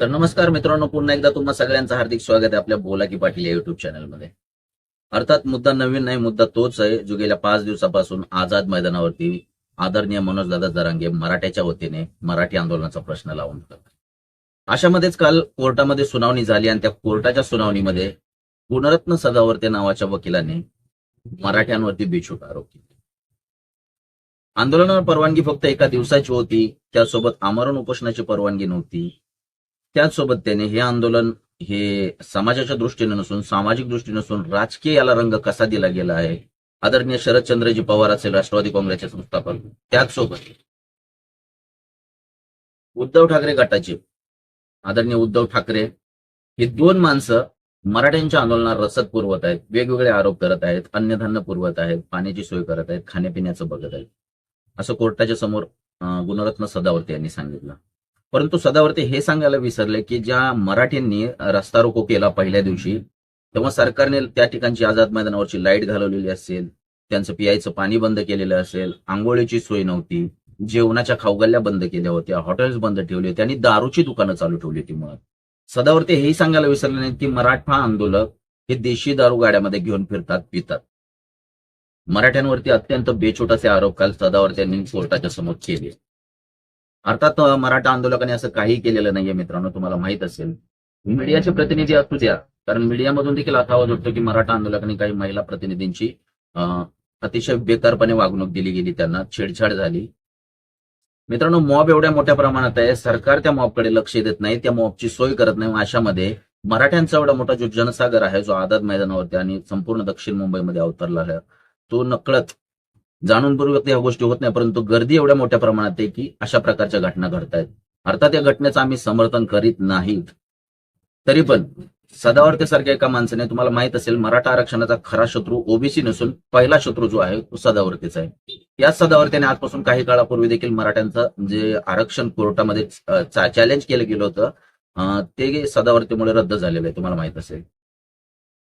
तर नमस्कार मित्रांनो पुन्हा एकदा तुम्हा सगळ्यांचं हार्दिक स्वागत आहे आपल्या बोला की पाटील या युट्यूब चॅनलमध्ये अर्थात मुद्दा नवीन नाही मुद्दा तोच आहे जो गेल्या पाच दिवसापासून आझाद मैदानावरती आदरणीय मनोजदादा जरांगे मराठ्याच्या वतीने मराठी आंदोलनाचा प्रश्न लावून होता अशामध्येच काल कोर्टामध्ये सुनावणी झाली आणि त्या कोर्टाच्या सुनावणीमध्ये गुणरत्न सदावर्ते नावाच्या वकिलाने मराठ्यांवरती बेछूट आरोप केले. आंदोलनावर परवानगी फक्त एका दिवसाची होती त्यासोबत आमरण उपोषणाची परवानगी नव्हती त्याचसोबत त्याने हे आंदोलन हे समाजाच्या दृष्टीने नसून सामाजिक दृष्टीने नसून राजकीय याला रंग कसा दिला गेला आहे? आदरणीय शरदचंद्रजी पवार असेल राष्ट्रवादी काँग्रेसचे संस्थापक. त्याचसोबत उद्धव ठाकरे गटाचे आदरणीय उद्धव ठाकरे हे दोन माणसं मराठ्यांच्या आंदोलनात रसद पुरवत आहेत वेगवेगळे आरोप करत आहेत अन्नधान्य पुरवत आहेत पाण्याची सोय करत आहेत खाण्यापिण्याचं बघत आहेत. असं कोर्टाच्या समोर गुणरत्न सदावर्ते यांनी सांगितलं. परंतु सदावर्ते हे सांगायला विसरले की ज्या मराठ्यांनी रस्ता रोको केला पहिल्या दिवशी तेव्हा सरकारने त्या ठिकाणची आझाद मैदानावरची लाइट घालवलेली असेल त्यांचं पियायचं पाणी बंद केलेलं असेल आंघोळीची सोय नव्हती जेवणाच्या खाऊगल्ल्या बंद केल्या होत्या हॉटेल्स बंद ठेवली होती आणि दारूची दुकानं चालू ठेवली होती मुळात. सदावर्ते हेही सांगायला विसरले नाही की मराठा आंदोलक हे देशी दारू गाड्यामध्ये घेऊन फिरतात पितात. मराठ्यांवरती अत्यंत बेछूट असे आरोप काल सदावर्त्यांनी कोर्टाच्या समोर केले. अर्थात मराठा आंदोलकाने असं काही केलेलं नाहीये मित्रांनो तुम्हाला माहीत असेल. मीडियाचे प्रतिनिधी असू द्या कारण मीडियामधून देखील आता आवाज उठतो की मराठा आंदोलकांनी काही महिला प्रतिनिधींची अतिशय बेकारपणे वागणूक दिली गेली त्यांना छेडछाड झाली. मित्रांनो मॉब एवढ्या मोठ्या प्रमाणात आहे सरकार त्या मॉबकडे लक्ष देत नाही त्या मॉबची सोय करत नाही अशामध्ये मराठ्यांचा एवढा मोठा जो जनसागर आहे जो आझाद मैदानावरती आणि संपूर्ण दक्षिण मुंबईमध्ये अवतरला आहे तो नकळत जाणूनपूर्वक या गोष्टी होत नाही परंतु गर्दी एवढ्या मोठ्या प्रमाणात आहे की अशा प्रकारच्या घटना घडत आहेत अर्थात या घटनेचं आम्ही समर्थन करीत नाहीत. तरी पण सदावर्ते सारख्या एका माणसाने तुम्हाला माहीत असेल मराठा आरक्षणाचा खरा शत्रू ओबीसी नसून पहिला शत्रू जो आहे तो सदावर्तेचा आहे. याच सदावर्तेने आजपासून काही काळापूर्वी देखील मराठ्यांचं जे आरक्षण कोर्टामध्ये चॅलेंज केलं गेलं होतं ते सदावर्तीमुळे रद्द झालेलं आहे तुम्हाला माहीत असेल.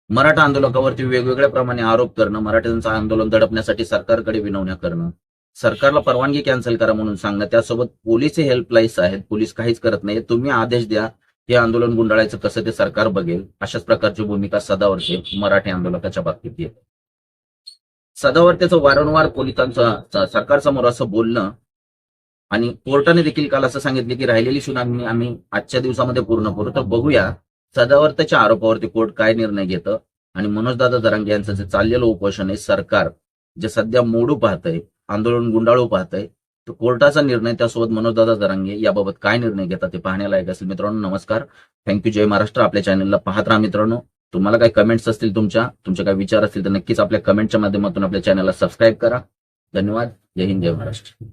मराठा आंदोलकावरती वेगवेगळ्या प्रमाणे आरोप करणं मराठ्यांचं आंदोलन दडपण्यासाठी सरकारकडे विनवण्या करणं सरकारला परवानगी कॅन्सल करा म्हणून सांगणं त्यासोबत पोलीस हेल्पलाईन्स आहेत पोलीस काहीच करत नाही तुम्ही आदेश द्या हे आंदोलन गुंडाळायचं कसं ते सरकार बघेल. अशाच प्रकारची भूमिका सदावर्ते मराठी आंदोलकाच्या बाबतीत येत. सदावर्तेचं वारंवार पोलिसांचं सरकारसमोर असं बोलणं आणि कोर्टाने देखील काल असं सांगितले की राहिलेली सुनावणी आम्ही आजच्या दिवसामध्ये पूर्ण करू. तर बघूया सदावर्तेच्या आरोपावरती कोर्ट काय निर्णय घेतं? आणि मनोजदादा जरांगे यांचं जे चाललेलं उपोषण आहे सरकार जे सध्या मोडू पाहतंय आंदोलन गुंडाळू पाहतंय तर कोर्टाचा निर्णय त्यासोबत मनोजदादा जरांगे याबाबत काय निर्णय घेतात ते पाहण्यालायक असेल मित्रांनो नमस्कार. थँक्यू जय महाराष्ट्र. आपल्या चॅनलला पाहत राहा मित्रांनो. तुम्हाला काही कमेंट्स असतील तुमच्या तुमचे काही विचार असतील तर नक्कीच आपल्या कमेंटच्या माध्यमातून आपल्या चॅनलला सबस्क्राईब करा. धन्यवाद. जय हिंद जय महाराष्ट्र.